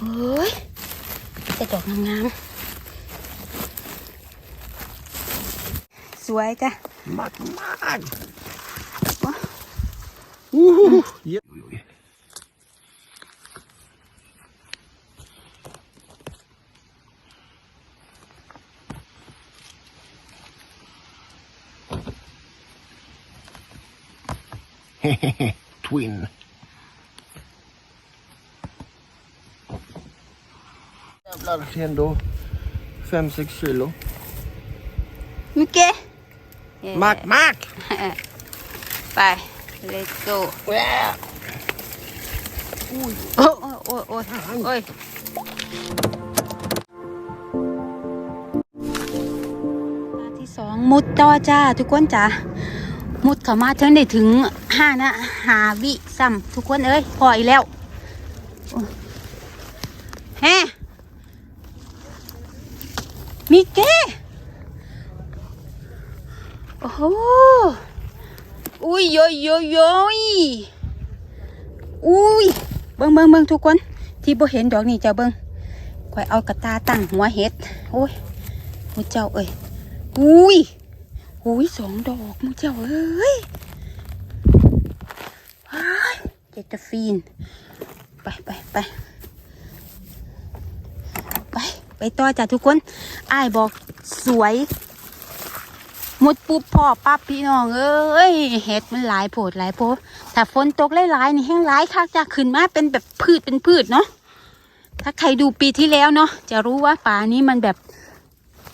เฮ้ยแต่ดอกงามๆสวยจ้ะ Mad, mad. Uh, ja. Twin. Jävlar, ändå 5-6 kilo. มิเกะ Mack, mack! ไป let's go Yeah. โอ้โอ้โอ้โอ้ยโอ้ยมาที่สองมุดต่อจ้า ทุกคนจ้ามุดเข้ามาเทิงได้ถึงห้านะหาวิซ้ำทุกคนเอ้ยพออีกแล้วโอ้แฮมิเก้โอ้โหอุ้ย โยยโยอุ้ยเบิ่งเบิงเบิงทุกคน ที่บ่เห็นดอกนี่เจ้าเบิ่งข่อยเอากระตาตั้งหัวเห็ดโอ้ยมูเจ้าเอ้ยอุ้ยอุ้ยสองดอกมูเจ้าเอ้ยว้ายเจตาฟีน ไปไปไปไปไปต่อจ้ะทุกคนอ้ายบอกสวย มุดปุ๊บพ่อปั๊บพี่น้องเอ้ยเห็ดมันหลายโผดหลายโพดถ้าฝนตกหลายๆนี่แห้งร้ายค่ะจะขึ้นมาเป็นแบบพืชเป็นพืชเนาะถ้าใครดูปีที่แล้วเนาะจะรู้ว่าป่านี้มันแบบ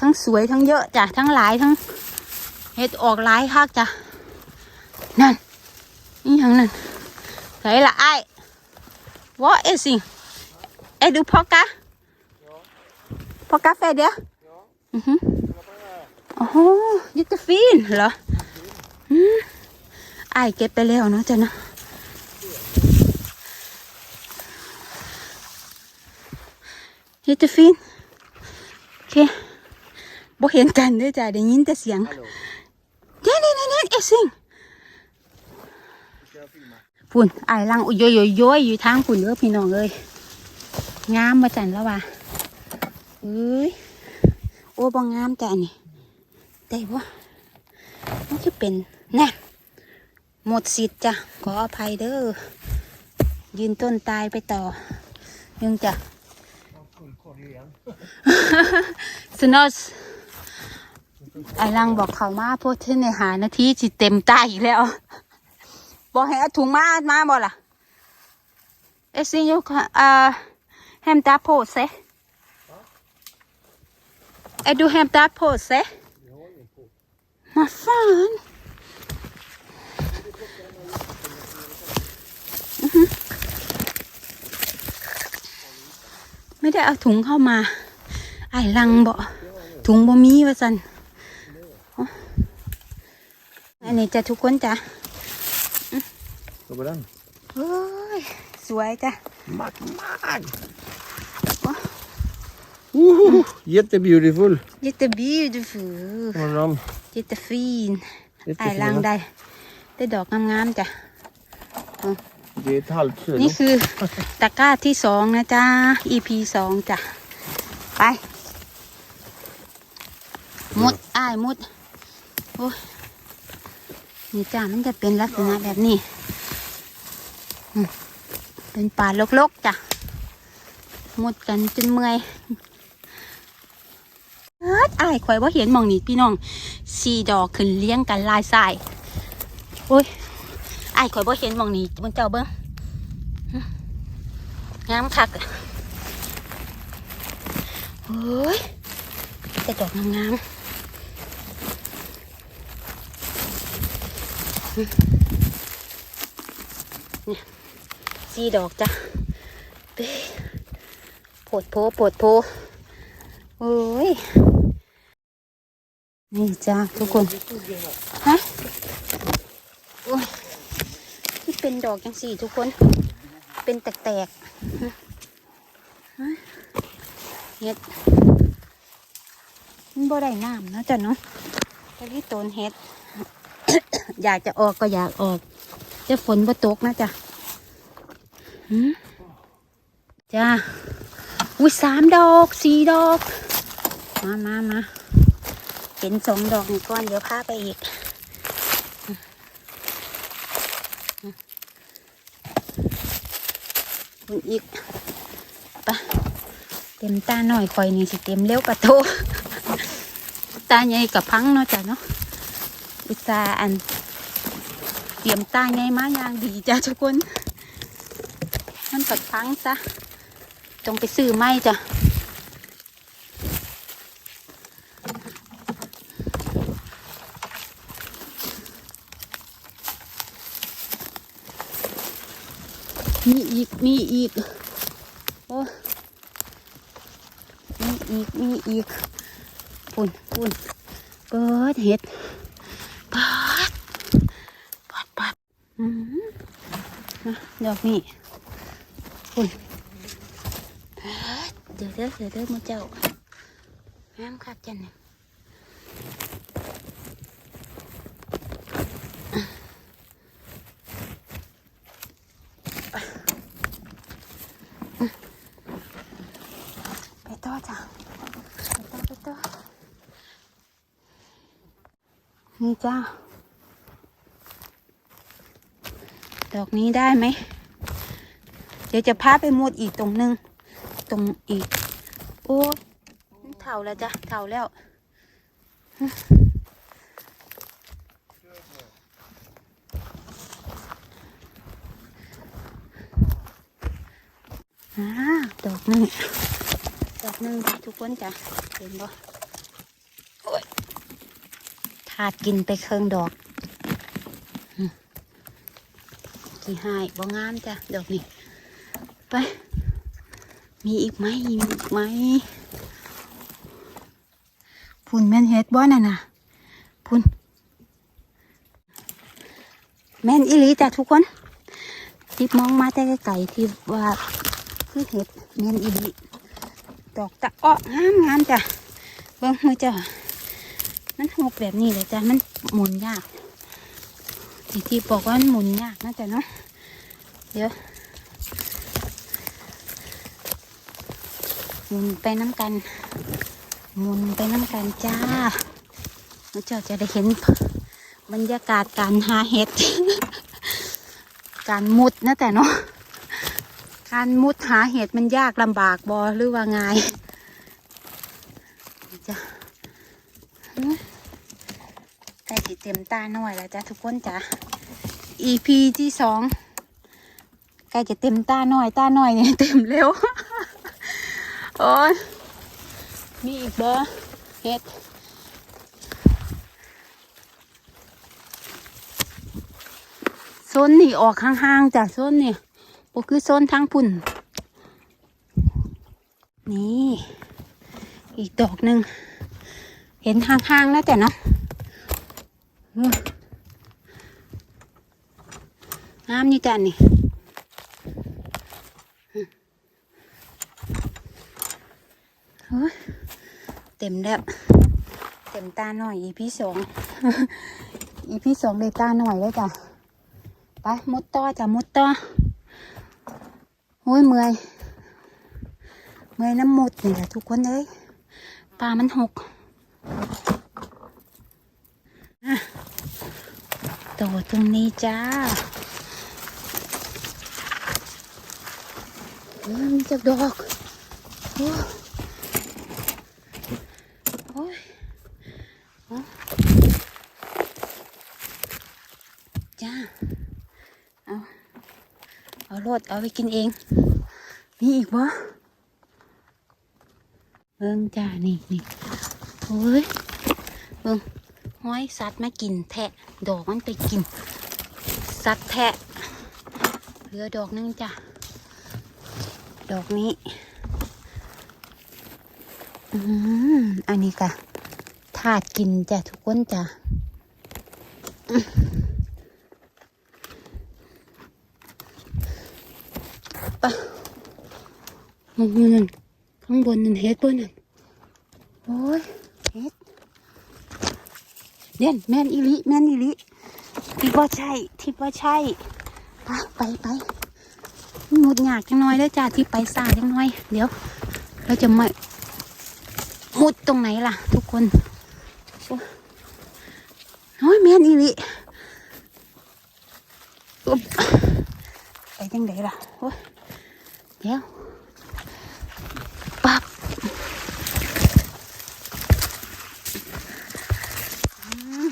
ทั้งสวยทั้งเยอะจ้ะทั้งหลายทั้งเห็ดออกหลายค่ะจ้ะนั่นนี่อย่างนั้นไหนละไอ้ what is it เอ็ดูพอกะพอกาแฟเดียวอือหื อโอ้โหยิตาฟีนเหรออืมไอายเก็บไปแล้วเนาะจ้ะเนาะเฮตฟินโอเคบ่เห็นกันเด้วยจ้ะได้ยินแต่เสียงเดี๋ยวนี่นี่นี่เอซิงปุ่นไอายลังอุยโยยโยยโยยอยู่ทางปุ่นเด้อพี่น้องเอ้ยงามมาจันแล้วว่ะเอ้ยโอ้บ่งามจ้ะอันนี่ ได้บ่มันคือเป็นแน่หมดสิทธิ์จ้ะขออภัยเด้อยืนต้นตายไปต่อ ยังจ้ะสนอสไอลังบอกเขามาพวกเท่นในหานาทีจิเต็มตายอีกแล้ว บอกให้เอาถุงมามาบ่ล่ะเอซิยูอ่าแฮมตาโพสเซไอดูแฮมตาโพสเซ มาฟันไม่ได้เอาถุงเข้ามา ไอ้ลังบ่ถุงบ่มีว่าสันอ๋ออันนี้จะทุกคนจ้ะ Så på den. เฮ้ย สวยจ้ะ Mad, mad. Uh, jättebeautiful. ยิต บิวดูฟู Har de ยิตฟีนไอ้ jättefina? ลังได้ได้ดอกงามๆจ้ะ Det är ett halvt kilo. นี่คือตะกร้าที่สองนะจ๊ะ EP สองจ้ะ ไป มุดอ้ายมุด โอ้ยนี่จ้ามันจะเป็นลักษณะแบบนี้อืมเป็นป่าลกๆจ้ะ มุดกันจนเมื่อยเอิ้ ดอ้ายข่อยว่าเห็นมองนี่พี่น้องสีดอกขึ้นเลี้ยงกันลายสายโอ้ยอ้ายข่อยว่าเห็นมองนี่บนเจ้าเบิ้งงามคักอะเฮ้ยแต่ดอกงามๆนี่สี่ดอกจ้ะปโปวดโพปวดโพโอ้ย นี่จ้าทุกคน ฮะโอ้ยที่เป็นดอกจังสี่ทุกคน เป็นแตกๆเฮ็ดมันบ่ได้น้ำนะจ้ะเนาะแต่ที่ต้นเฮ็ด อยากจะออกก็อยากออก จะฝนบ่ตกนะจ้ะจ้าอุ้ยสามดอกสี่ดอก มามามา เห็นสองดอกนี่ก่อนเดี๋ยวพาไปอีกคุณอีกไปะเต็มตาหน่อยคอยนี่สิเต็มเร็วกระโตตาใหญ่กับพังเนาะจ้ะเนาะอุตส่าห์อัน เตรียมตาใหญ่มาอย่างดีจ้ะทุกคน มันกัดพังซะต้องไปซื้อไม้จ้ะ มีอีก โอ้มีอีก มีอีกปุ่นปุ่นเปิดเห็ดปัดปัดปัดอืมมาดอกนี้ปุ่นเดี๋ยวเด้อเดี๋ยวเด้อมาเจ้าน้ำคักจันเนี่ย ต่อจ้ะไปต่อไปต่อนี่จ้าดอกนี้ได้ไหม เดี๋ยวจะพาไปมุดอีกตรงนึง ตรงอีก โอ้เท่าแล้วจ้ะเท่าแล้วอ่าดอกนึงดอก หนึ่งจ้ะทุกคนจ้ะเห็นบ่โอ้ยถาดกินไปเครื่องดอกกี่หายบ่งามจ้ะดอกนี้ไป มีอีกไหมมีอีกไหมพุ่นแม่นเฮ็ดบ่น่ะนะพุ่นแม่นอีหลีจ้ะทุกคนที่มองมาแต่ไกลๆที่ว่าคือเห็ดเมียนอีหลี ดอกตะอ้องามงามจ้ะเบิ่งมือจ้ะมันหกแบบนี้เลยจ้ะมันหมุนยากที่ที่บอกว่ามันหมุนยากนะจ๊ะเนาะเดี๋ยวหมุนไปน้ำกันหมุนไปน้ำกันจ้ามือเจ้าจะได้เห็นบรรยากาศการหาเห็ด การมุดนะแต่เนาะ การมุดหาเห็ดมันยากลำบากบอหรือว่าไงจ้ะอื้อใกล้สิเต็มตาหน่อยแล้วจ้ะทุกคนจ้ะ EP ที่สองใกล้จะเต็มตาหน่อยตาหน่อยเนี่ยเต็มเร็ว โอ้ยมีอีกเบอร์เห็ดโซนนี่ออกห่างๆจ้ะโซนนี่ คือโซนทางพุ่น นี่ อีกดอกหนึ่ง เห็นห่างๆแล้วแต่เนาะงามนี่จ้ะนี่เต็มแล้ว เต็มตาหน่อยอีพี่สองอีพี่สองเลยตาหน่อยแล้วจ้ะไปมุดต่อจ้ะมุดต่อ อ้ยเมื่อย เมื่อยน้ำหมดนี่แหละทุกคนเอ้ยปลามันหกอะโตตรงนี้จ้าเออมีจักดอกโอ้โอ้ยจ้า เอา เอาโลดเอาไปกินเอง มีอีกบ่เบิ่งจ้านี่นี่โอ้ยเบิ่งห้อยสัตว์มากินแทะ ดอกมันไปกิน สัตว์แทะเหลือดอกนึงจ้ะดอกนี้ อืมอันนี้กะถาดกินจ้ะทุกคนจ้ะ ปะ มันเงินข้างบนนั่นเฮ็ดเปิ้นนั่นโอ้ยเฮ็ดเด่นแม่นอีหลิแม่นอีหลิที่ว่าใช่ที่ว่าใช่ไปไปไปหมุดหยากจังน้อยเด้อจ้าที่ไปซ่าจังน้อย เดี๋ยว เราจะไม่มุดตรงไหนล่ะ ทุกคนโอ้โอ้ยแม่นอีหลิอุ๊บไปจังไดล่ะโอ้ยเดี๋ยวปับอืม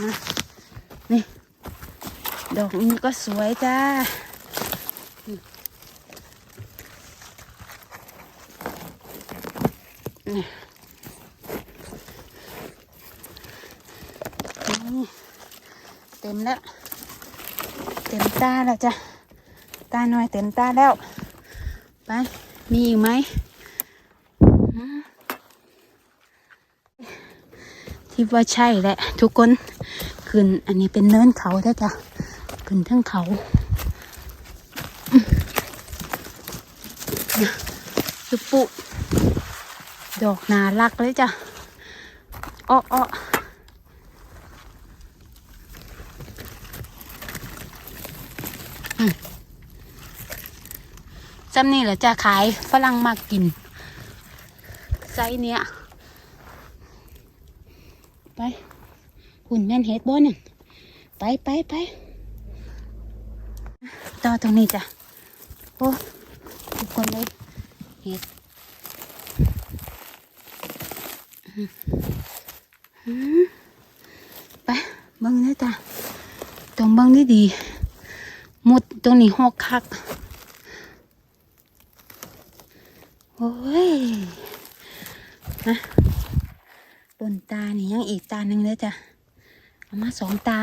มานี่ ด อกนี้ก็สวยจ้าเต็มแล้ว เต็มตาแล้วจ้ะ ตาหน่อยเต็มตาแล้ว ไป มีอีกไหม ที่ว่าใช่แหละ ทุกคน ขึ้น อันนี้เป็นเนินเขาแล้จ้ะ ขึ้นทั้งเขาจุปุดอกนารักเลยจ้ะอ้ออ้ออืมจำนี่เหรอจะขายฝรั่งมากกินไซเนี้ย ไปหุ่นแม่นเฮ็ดบ่เนี่ยไปไปไป ต่อตรงนี้จ้ะโอ้ทุกคนเลยเฮ็ดไปเบิ้งเลยจ้ะตรงเบิ้งดีดีมุดตรงนี้หกคักโอ้ยนะต้นตานี่ยังอีกตาหนึ่งเลยจ้ะเอามาสองตา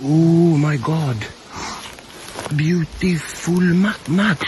Oh my god. Beautiful มากมากๆสวยเหรอ Call you one สวยมากมากๆ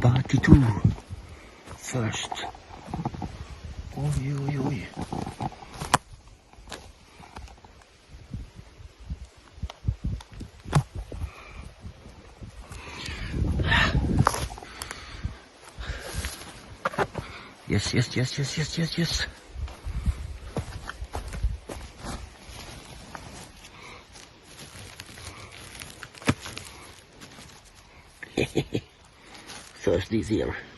back to two first. Oi, oi, oi. Yes, yes, yes, yes, yes, yes, yes. dizer.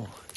Oh.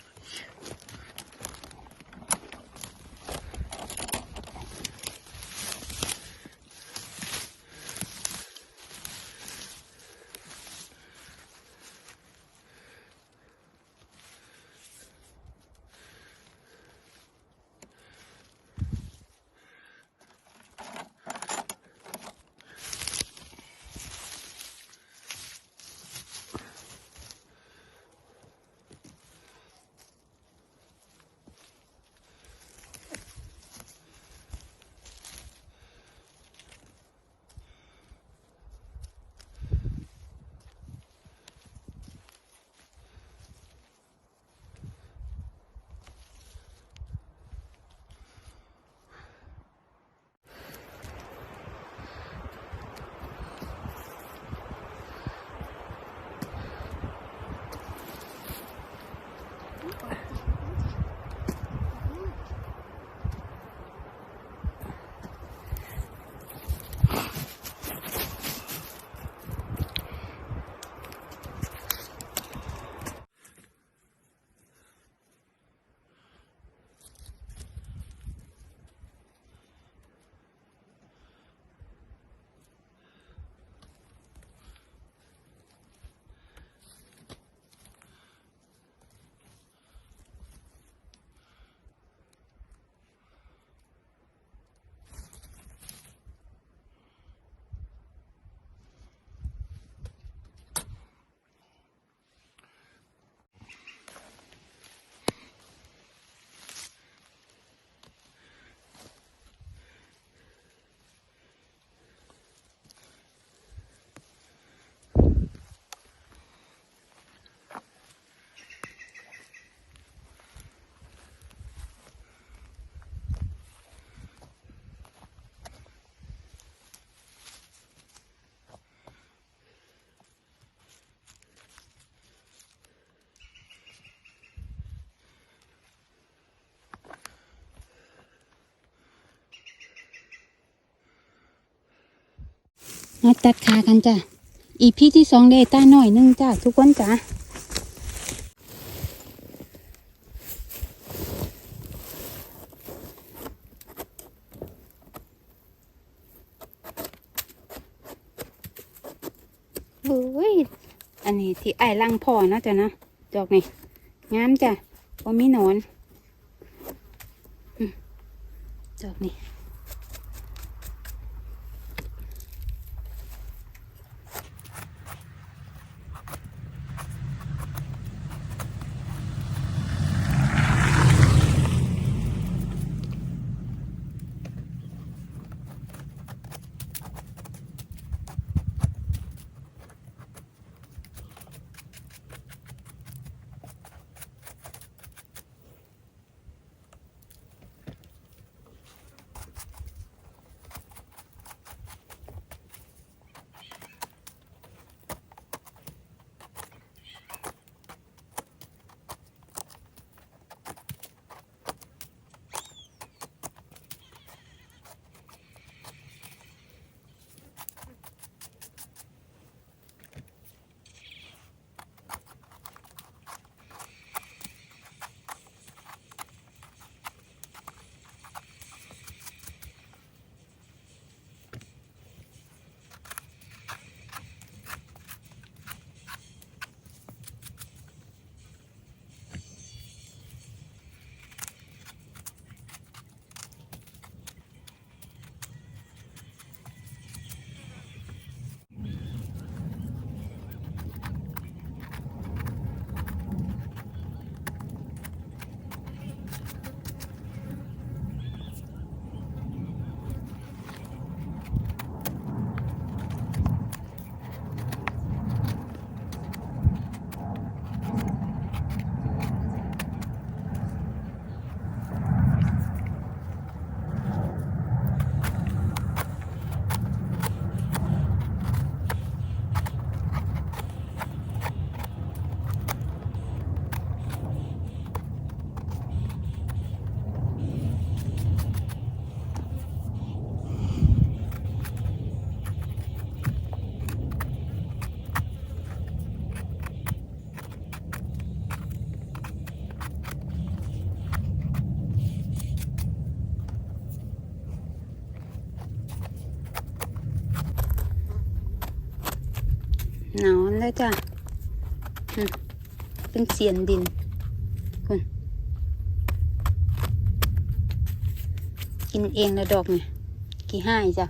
มาตัดขากันจ้ะ อีพีที่สองเดต้าหน่อยหนึงจ้ะ ทุกคนจ้ะโอ้ย อันนี้ที่ไอ้ลังพ่อนะจ้ะนะดอกนี่งามจ้ะบ่ามีหนอนอืมดอกนี่ แล้วจ้ะเป็นเสียนดินคุณกินเองแล้วดอกเนี่ยกี่ห้าอีจ้ะ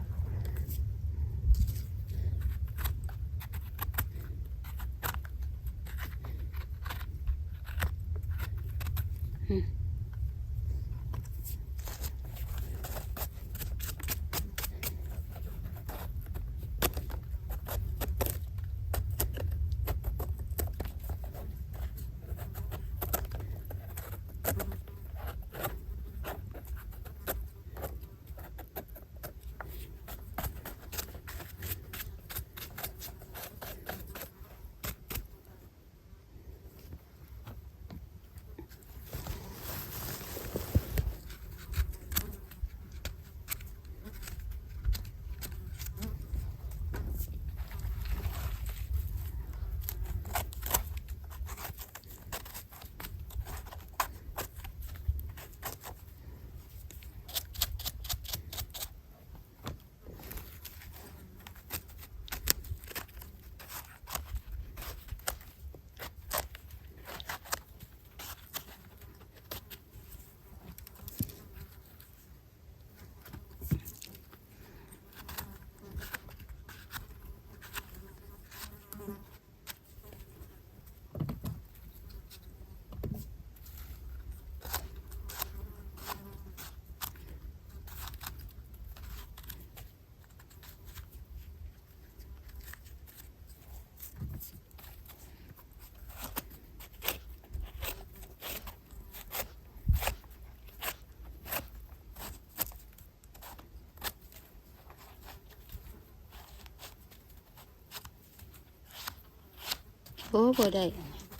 โอ้บ่ได้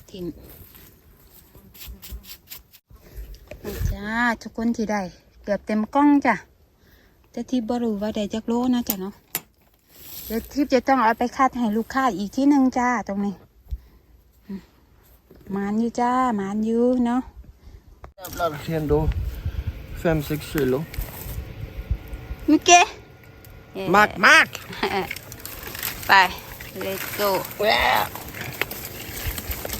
ทิมนี่จ้าทุกคนที่ได้เกือบเต็มกล้องจ้ะแต่ที่บรู้ว่าได้จักโลนะจ้ะเนาะเดี๋ยวทิพย์จะต้องเอาไปคัดให้ลูกค้าอีกที่หนึ่งจ้าตรงนี้อืมหมานอยู่จ้าหมานอยู่เนาะ Jävlar, ändå 5-6 kilo. มิเกะ Mack, mack! ไป let's go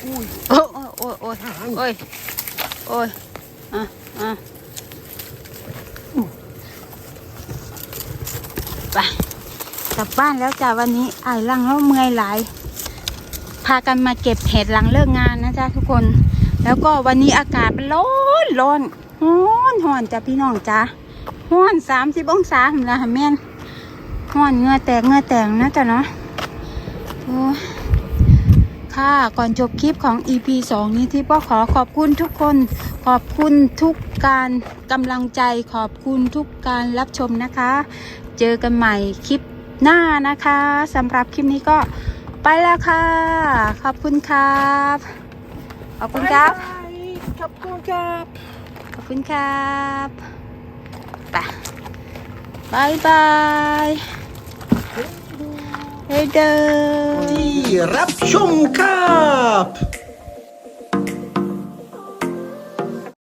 โอ้โอ้โอ้โอ้ยโอ้ยอะอะไปกลับบ้านแล้วจ้าวันนี้ไอ้ลังแล้วเมื่อยหลาย พากันมาเก็บเห็ดหลังเลิกงานนะจ๊ะทุกคน แล้วก็วันนี้อากาศมันร้อนร้อนร้อนร้อนจ้ะพี่น้องจ้าร้อนสามสิบองศาผมละแม่นร้อนเงือแตกเงือแตกนะจ๊ะเนาะโอ้ ค่ะ ก่อนจบคลิปของ EP 2 นี้ที่ป้อขอขอบคุณทุกคน ขอบคุณทุกการกำลังใจขอบคุณทุกการรับชมนะคะ เจอกันใหม่คลิปหน้านะคะสำหรับคลิปนี้ก็ไปแล้วค่ะ ขอบคุณครับ ขอบคุณครับ Kapp, kapp. ขอบคุณครับไปบายบาย เฮ้ยเด้อ Rapchumkap!